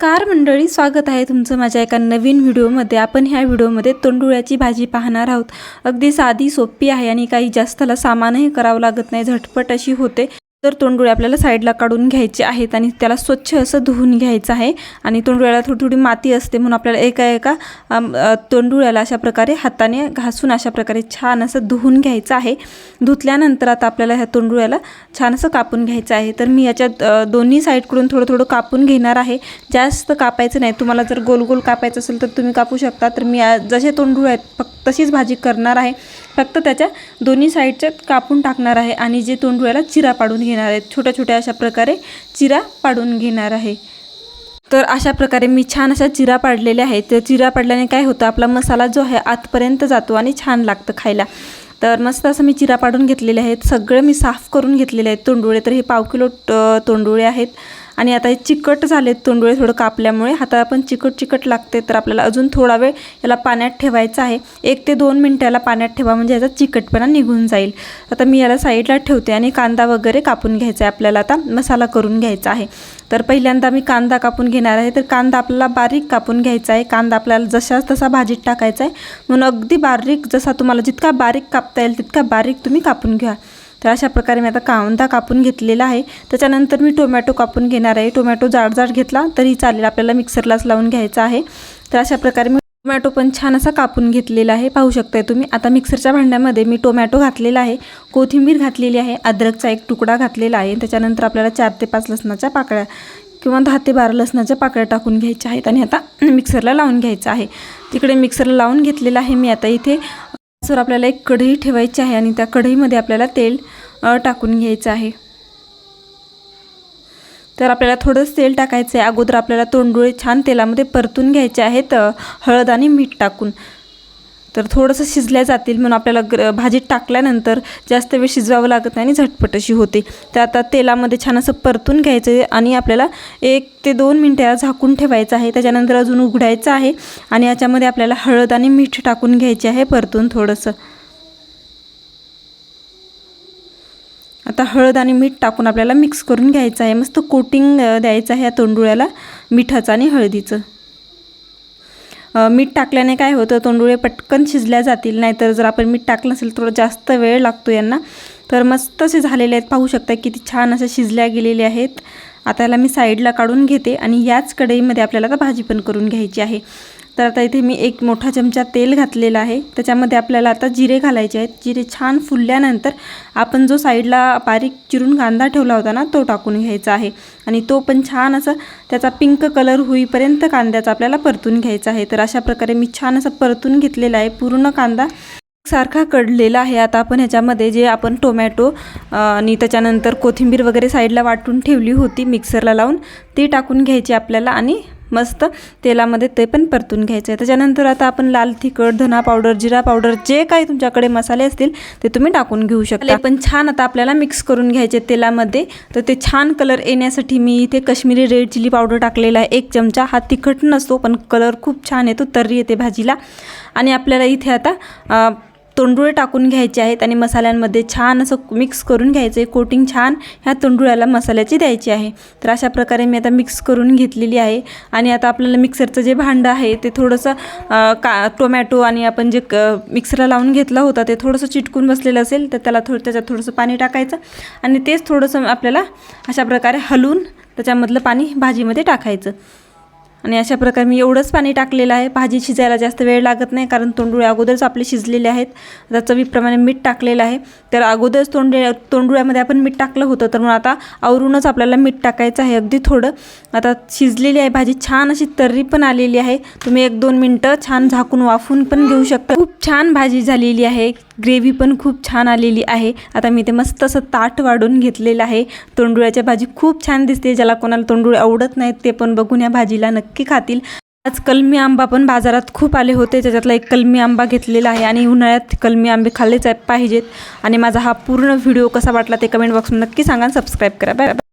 नमस्कार मंडळी स्वागत आहे तुमचं माझ्या एका नवीन व्हिडिओमध्ये. आपण ह्या व्हिडिओमध्ये तोंडुळ्याची भाजी पाहणार आहोत. अगदी साधी सोपी आहे आणि काही जास्तला सामानही करावं लागत नाही. झटपट अशी होते. तर तोंडुळे आपल्याला साईडला काढून घ्यायचे आहेत आणि त्याला स्वच्छ असं धुवून घ्यायचं आहे. आणि तोंडुळ्याला थोडी थोडी माती असते म्हणून आपल्याला एका एका तोंडुळ्याला अशा प्रकारे हाताने घासून अशा प्रकारे छान असं धुवून घ्यायचं आहे. धुतल्यानंतर आता आपल्याला ह्या तोंडुळ्याला छान असं कापून घ्यायचं आहे. तर मी याच्यात दोन्ही साईडकडून थोडं थोडं कापून घेणार आहे. जास्त कापायचं नाही. तुम्हाला जर गोल गोल कापायचं असेल तर तुम्ही कापू शकता. तर मी जसे तोंडुळ आहेत फक्त तशीच भाजी करणार आहे. फक्त त्याच्या दोन्ही साईडच्या कापून टाकणार आहे आणि जे तोंडुळ्याला चिरा पाडून घेणार आहेत छोट्या छोट्या अशा प्रकारे चिरा पाडून घेणार आहे. तर अशा प्रकारे मी छान अशा चिरा पाडलेल्या आहेत. तर चिरा पाडल्याने काय होतं? आपला मसाला जो आहे आतपर्यंत जातो आणि छान लागतं खायला. तर मस्त असं मी चिरा पाडून घेतलेले आहेत. सगळं मी साफ करून घेतलेले आहेत. तोंडुळे तर हे पाव किलो तोंडुळे आहेत. आणि आता हे चिकट झालेत तोंडुळे थोडं कापल्यामुळे. हाताला पण चिकट चिकट लागते तर आपल्याला अजून थोडा वेळ याला पाण्यात ठेवायचा आहे. एक ते दोन मिनटाला याला पाण्यात ठेवा म्हणजे याचा चिकटपणा निघून जाईल. आता मी याला साईडला ठेवते आणि कांदा वगैरे कापून घ्यायचा आहे आपल्याला आता. मसाला करून घ्यायचा आहे. तर पहिल्यांदा मी कांदा कापून घेणार आहे. तर कांदा आपल्याला बारीक कापून घ्यायचा आहे. कांदा आपल्याला जशाच तसा भाजीत टाकायचा आहे. म्हणून अगदी बारीक जसा तुम्हाला जितका बारीक कापता येईल तितका बारीक तुम्ही कापून घ्या. तर अशा प्रकारे मी आता कांदा कापून घेतलेला आहे. त्याच्यानंतर मी टोमॅटो कापून घेणार आहे. टोमॅटो जाड जाड घेतला तरी चालेल. आपल्याला मिक्सरलाच लावून घ्यायचा आहे. तर अशा प्रकारे मी टोमॅटो पण छान असा कापून घेतलेला आहे. पाहू शकताय तुम्ही. आता मिक्सरच्या भांड्यामध्ये मी टोमॅटो घातलेला आहे. कोथिंबीर घातलेली आहे. अद्रकचा एक तुकडा घातलेला आहे. त्याच्यानंतर आपल्याला चार ते पाच लसणाच्या पाकळ्या किंवा दहा ते बारा लसणाच्या पाकळ्या टाकून घ्यायच्या आहेत आणि आता मिक्सरला लावून घ्यायचं आहे. तिकडे मिक्सरला लावून घेतलेलं आहे मी. आता इथे सर आपल्याला एक कढई ठेवायची आहे आणि त्या कढईमध्ये आपल्याला तेल टाकून घ्यायचं आहे. तर आपल्याला थोडंच तेल टाकायचं आहे अगोदर आपल्याला तोंडुळे छान तेलामध्ये परतून घ्यायचे आहेत हळद आणि मीठ टाकून. तर थोडंसं शिजल्या जातील म्हणून आपल्याला ग्र भाजीत टाकल्यानंतर जास्त वेळ शिजवावं लागत नाही आणि झटपट अशी होते. तर आता तेलामध्ये छान असं परतून घ्यायचं आहे आणि आपल्याला एक ते दोन मिनटं झाकून ठेवायचं आहे. त्याच्यानंतर अजून उघडायचं आहे आणि याच्यामध्ये आपल्याला हळद आणि मीठ टाकून घ्यायचे आहे परतून थोडंसं. आता हळद आणि मीठ टाकून आपल्याला मिक्स करून घ्यायचं आहे. मस्त कोटिंग द्यायचं आहे या तोंडुळ्याला मिठाचं आणि हळदीचं. मीठ टाकल्याने काय होतं तोंडुळे पटकन शिजल्या जातील नाहीतर जर आपण मीठ टाकलं नसेल थोडं जास्त वेळ लागतो यांना. तर मस्त असे झालेले आहेत. पाहू शकता किती छान असे शिजल्या गेलेले आहेत. आता याला मी साईडला काढून घेते आणि याच कढईमध्ये आपल्याला आता भाजी पण करून घ्यायची आहे. तर आता इथे मी एक मोठा चमचा तेल घातलेला आहे. त्याच्यामध्ये आपल्याला आता जिरे घालायचे आहेत. जिरे छान फुलल्यानंतर आपण जो साईडला बारीक चिरून कांदा ठेवला होता ना तो टाकून घ्यायचा आहे. आणि तो पण छान असं त्याचा पिंक कलर होईपर्यंत कांद्याचा आपल्याला परतून घ्यायचा आहे. तर अशा प्रकारे मी छान असं परतून घेतलेला आहे. पूर्ण कांदा सारखा कडलेला आहे. आता आपण ह्याच्यामध्ये जे आपण टोमॅटो आणि त्याच्यानंतर कोथिंबीर वगैरे साईडला वाटून ठेवली होती मिक्सरला लावून ती टाकून घ्यायची आपल्याला आणि मस्त. तेलामध्ये ते पण परतून घ्यायचं आहे त्याच्यानंतर आता आपण लाल तिखट धना पावडर जिरा पावडर जे काही तुमच्याकडे मसाले असतील ते तुम्ही टाकून घेऊ शकता. पण छान आता आपल्याला मिक्स करून घ्यायचे तेलामध्ये. तर ते छान कलर येण्यासाठी मी इथे कश्मीरी रेड चिली पावडर टाकलेला आहे. एक चमचा. हा तिखट नसतो पण कलर खूप छान येतो. तर्री येते भाजीला. आणि आपल्याला इथे आता तोंडुळे टाकून घ्यायचे आहेत आणि मसाल्यांमध्ये छान असं मिक्स करून घ्यायचं आहे. कोटिंग छान ह्या तोंडुळ्याला मसाल्याची द्यायची आहे. तर अशा प्रकारे मी आता मिक्स करून घेतलेली आहे. आणि आता आपल्याला मिक्सरचं जे भांडं आहे ते थोडंसं का टोमॅटो आणि आपण जे क मिक्सरला लावून घेतलं होतं ते थोडंसं चिटकून बसलेलं असेल तर त्याला थोडं त्याच्यात थोडंसं पाणी टाकायचं आणि तेच थोडंसं आपल्याला अशा प्रकारे हलवून त्याच्यामधलं पाणी भाजीमध्ये टाकायचं. आणि अशा प्रकारे मी एवढंच पाणी टाकलेलं आहे. भाजी शिजायला जास्त वेळ लागत नाही कारण तोंडुळे अगोदरच आपले शिजलेले आहेत. आता चवीप्रमाणे मीठ टाकलेलं आहे. तर अगोदरच तोंडे तोंडुळ्यामध्ये आपण मीठ टाकलं होतं तर मग आता आवरूनच आपल्याला मीठ टाकायचं आहे अगदी थोडं. आता शिजलेली आहे भाजी छान अशी तर्री पण आलेली आहे. तुम्ही एक दोन मिनटं छान झाकून वाफून पण घेऊ शकता. खूप छान भाजी झालेली आहे. ग्रेव्ही पण खूप छान आलेली आहे. आता मी ते मस्त असं ताट वाढून घेतलेलं आहे. तोंडुळ्याच्या भाजी खूप छान दिसते. ज्याला कोणाला तोंडुळे आवडत नाहीत ते पण बघून या भाजीला नक्की नक्की खातील. आज कलमी आंबा पण बाजारात खूप आले होते. त्याच्यातला एक कलमी आंबा घेतलेला आहे आणि उन्हाळ्यात कलमी आंबे खाल्लेच आहे पाहिजेत. आणि माझा हा पूर्ण व्हिडिओ कसा वाटला ते कमेंट बॉक्समध्ये नक्की सांगा सबस्क्राईब करा. बाय